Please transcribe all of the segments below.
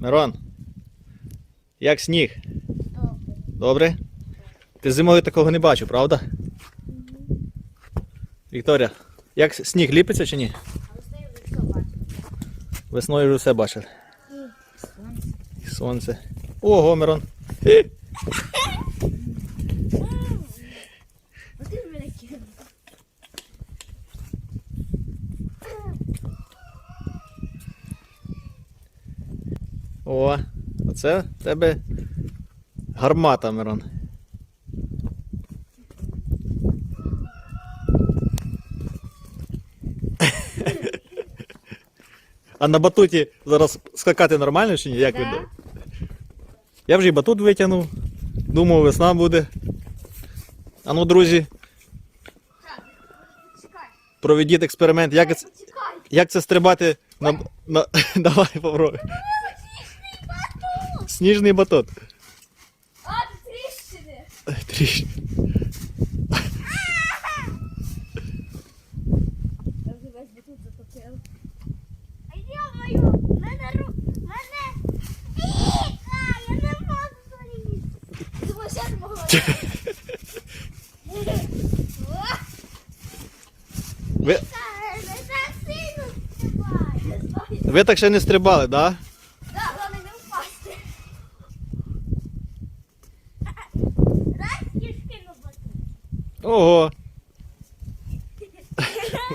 Мирон, як сніг? Добре. Добре? Ти зимою такого не бачив, правда? Вікторія, як сніг ліпиться чи ні? Весною вже все бачили. Весною вже все бачили. Сонце. І сонце. Ого, Мирон. О, оце в тебе гармата, Мирон. А на батуті зараз скакати нормально чи ні? Як Да. ви? Я вже і батут витягнув. Думав, весна буде. А ну, друзі, проведіть експеримент. Як, як це стрибати на. на... Давай попробуй. Сніжний батут. А, тріщини. Тріщ. Я вже весь батут затопив. А йо-моє, мене ру... Мене... Іка, я не можу залізти. Думаю, я не могла. Ви, так ви так ще не стрибали, да? Да, головне не впасти. Раз і скину батут. Ого.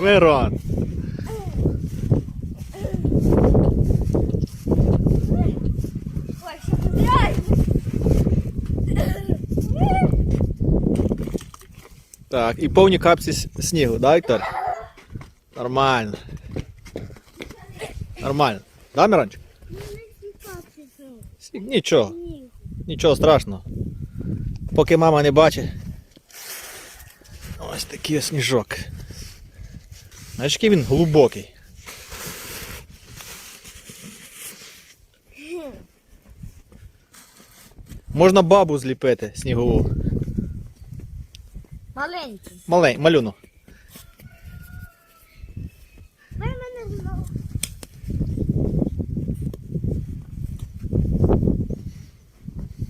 Мирон. Так, і повні капці снігу, да, Віктор? Нормально. Нормально. Да, Мирончик? Сніг- Нічого, нічого страшного. Поки мама не бачить. Ось такий ось сніжок. Знаєш, який він глибокий. Можна бабу зліпити снігову. Маленький. Малень, малюну. Дай мене знову.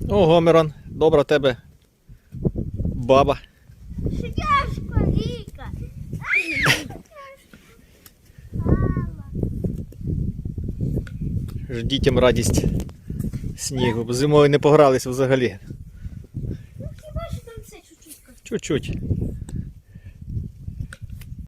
Ого, Мирон, добра тебе баба. Тяжко, Віка. Ж дітям радість снігу, бо зимою не погралися взагалі. Ну хіба що там все чуть-чуть Чуть-чуть.